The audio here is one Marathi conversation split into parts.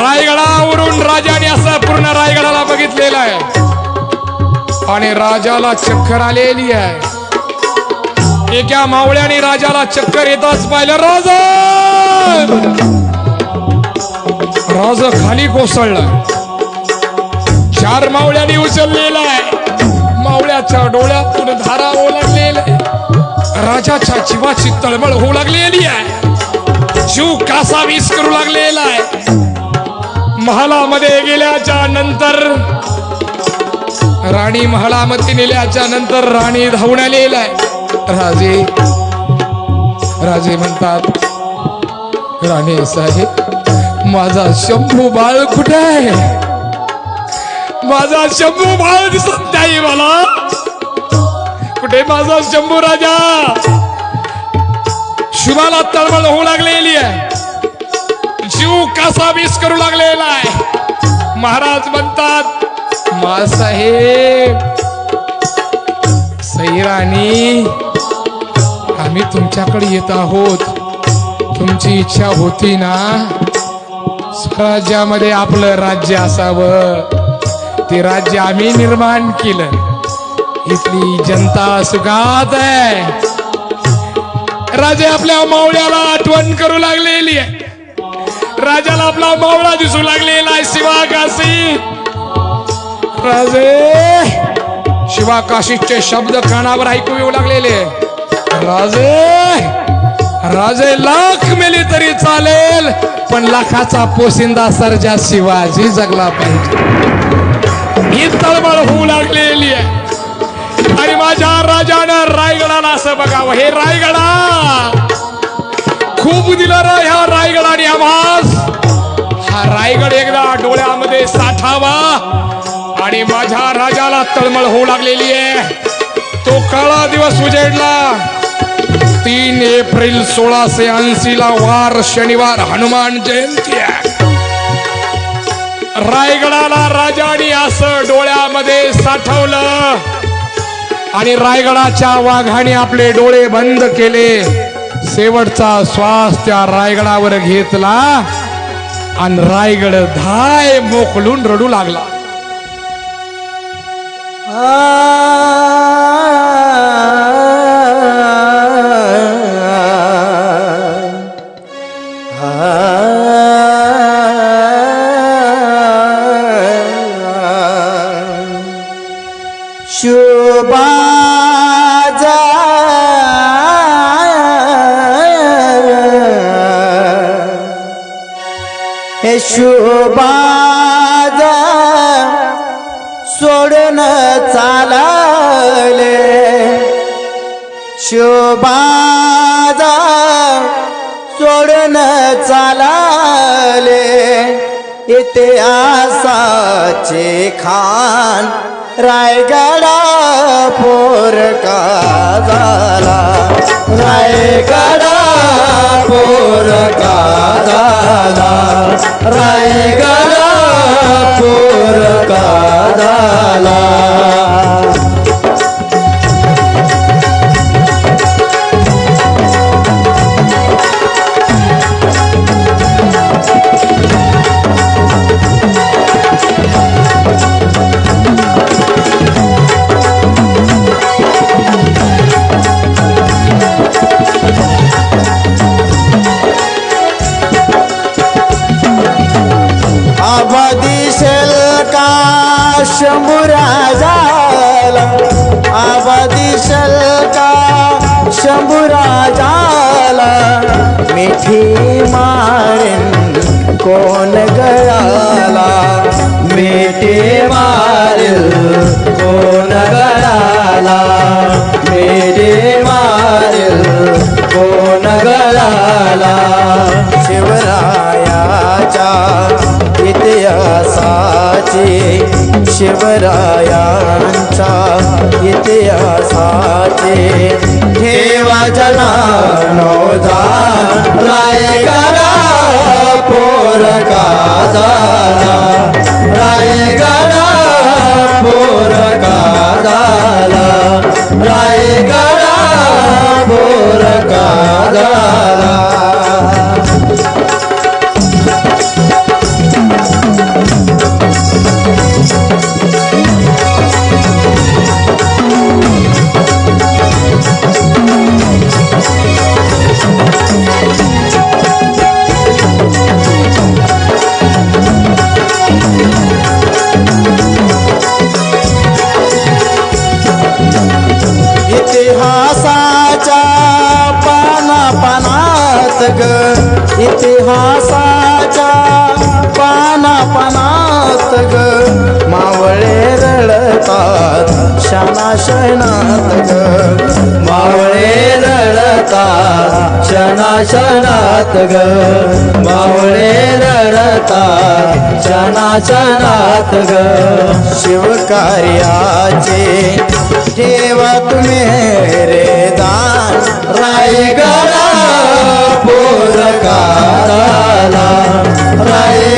रायगडावरून राजाने असं पूर्ण रायगडाला बघितलेलं आहे. आणि राजाला चक्कर आलेली आहे. एका मावळ्याने राजाला चक्कर येताच पाहिलं. राजा! राज खाली कोसळला. चार मावळ्यांनी उचललेला आहे. मावळ्याच्या डोळ्यातून धारा होऊ लागलेला आहे. राजाच्या जीवाची तळमळ होऊ लागलेली आहे. जीव कासा वीस करू लागलेला आहे. महालामध्ये गेल्याच्यानंतर राणी महालामध्ये नेल्याच्या नंतर राणी धावून आलेला आहे राजे राजे म्हणतात राणे साहेब माझा शंभू बाळ कुठे? आहे माझा शंभू बाळ दिसत नाही मला. कुठे माझा शंभू राजा? शुभाला तळमळ होऊ लागलेली आहे. जीव कसा वीस करू लागलेला आहे? महाराज म्हणतात मासाहेब सैराणी आम्ही तुमच्याकडे येत आहोत. तुमची इच्छा होती ना? स्वराज्यामध्ये आपलं राज्य असावं. ते राज्य आम्ही निर्माण केलं. इथली जनता सुखात आहे. राजे आपल्या मावळ्याला आठवण करू लागलेली आहे. राजाला आपला मावळा दिसू लागलेला आहे शिवा काशी. राजे. शिवा काशीचे शब्द कानावर ऐकू येऊ लागलेले. राजे. राजे लाख मेले तरी चालेल पण लाखाचा पोसिंदा सर्जा शिवाजी जगला पाहिजे. ही तळमळ होऊ लागलेली आहे. आणि माझ्या राजानं रायगडाला असं बघावं. हे रायगडा! खूप दिला ना ह्या रायगडाने आवाज. हा रायगड एकदा डोळ्यामध्ये साठावा. आणि माझ्या राजाला तळमळ होऊ लागलेली आहे. तो काळा दिवस उजेडला. तीन एप्रिल सोळाशे ऐंशी ला वार शनिवार हनुमान जयंती रायगडाला राजाने असं डोळ्यामध्ये साठवलं. आणि रायगडाच्या वाघाने आपले डोळे बंद केले. शेवटचा श्वास त्या रायगडावर घेतला आणि रायगड धाय मोकलून रडू लागला. आ हे शुभाजा सोडून चालले. शुभाजा सोडून चालले. इतिहासाचे खान रायगडा पोरका झाला? रायगडा पोरका झाला? रायगडा पोर का झाला शंभुराजाला आबादिशल का शंभुराजाला मिठी मारेन कोण गळाला? मिठी मारेल कोण गळाला? शिवरायाच्या इतिहासाचे शिवरायांचा इतिहासाचे ठेवा जना नोदा रायगडा पोर पानात ग. मावळे रडतात शना शनात ग. मावळे रडतात शना ग. मावळे रडतात शना शनात ग. शिवकार्याचे ठेवा तुम्ही रे दान. रायगडा पोरकाराला. राय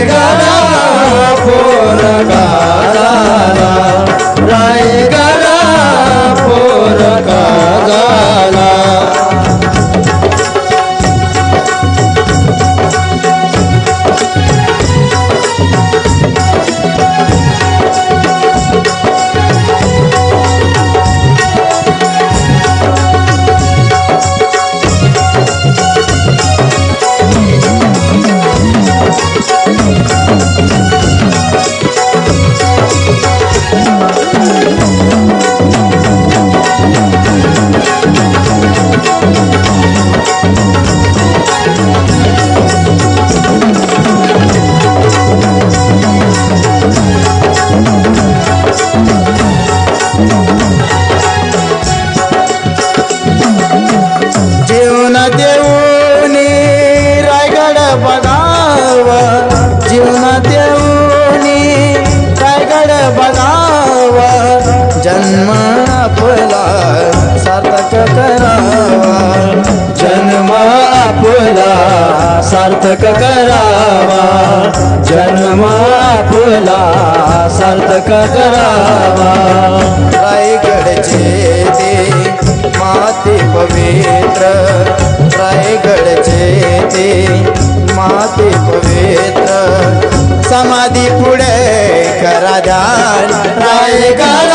जीवन देऊनी रायगड बनावा? जन्म आपला सार्थक करावा. जन्म आपला सार्थक करावा. जन्म आपला सार्थक करावा. रायगडचे ते माते पवित्र रायगडचे ते. माते पवित्र. समाधी पुढे करा ध्यान रायगड